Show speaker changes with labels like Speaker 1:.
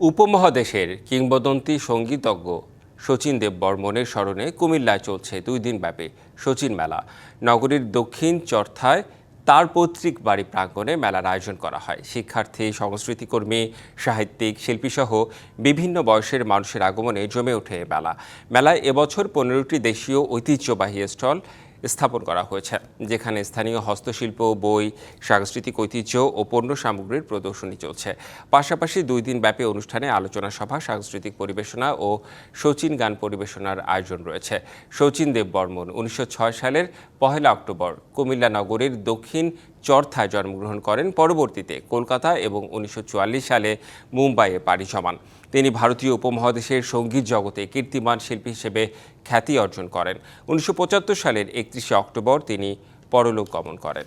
Speaker 1: উপমহাদেশের কিংবদন্তি সঙ্গীতজ্ঞ শচীন দেব বর্মনের স্মরণে কুমিল্লায় চলছে দুই দিনব্যাপী শচীন মেলা। নগরীর দক্ষিণ চর্থায় তার পৈতৃক বাড়ি প্রাঙ্গণে মেলার আয়োজন করা হয়। শিক্ষার্থী, সংস্কৃতিকর্মী, সাহিত্যিক, শিল্পীসহ বিভিন্ন বয়সের মানুষের আগমনে জমে ওঠে মেলা। মেলায় এবছর পনেরোটি দেশীয় ঐতিহ্যবাহী স্টল স্থাপন করা হয়েছে, যেখানে স্থানীয় হস্তশিল্প, বই, সাংস্কৃতিক ঐতিহ্য ও পণ্য সামগ্রীর প্রদর্শনী চলছে। পাশাপাশি দুই দিন ব্যাপী অনুষ্ঠানে আলোচনা সভা, সাংস্কৃতিক পরিবেশনা ও শচীন গান পরিবেশনার আয়োজন রয়েছে। শচীন দেব বর্মন উনিশশো সালের পহেলা অক্টোবর কুমিল্লা নগরীর দক্ষিণ চরথায় জন্মগ্রহণ করেন পরবর্তীতে কলকাতা এবং উনিশশো চুয়াল্লিশ সালে মুম্বাইয়ে পাড়ি জমান। তিনি ভারতীয় উপমহাদেশের সংগীত জগতে কীর্তিমান শিল্পী হিসেবে খ্যাতি অর্জন করেন। উনিশশো পঁচাত্তর সালের একত্রিশে অক্টোবর তিনি পরলোক গমন করেন।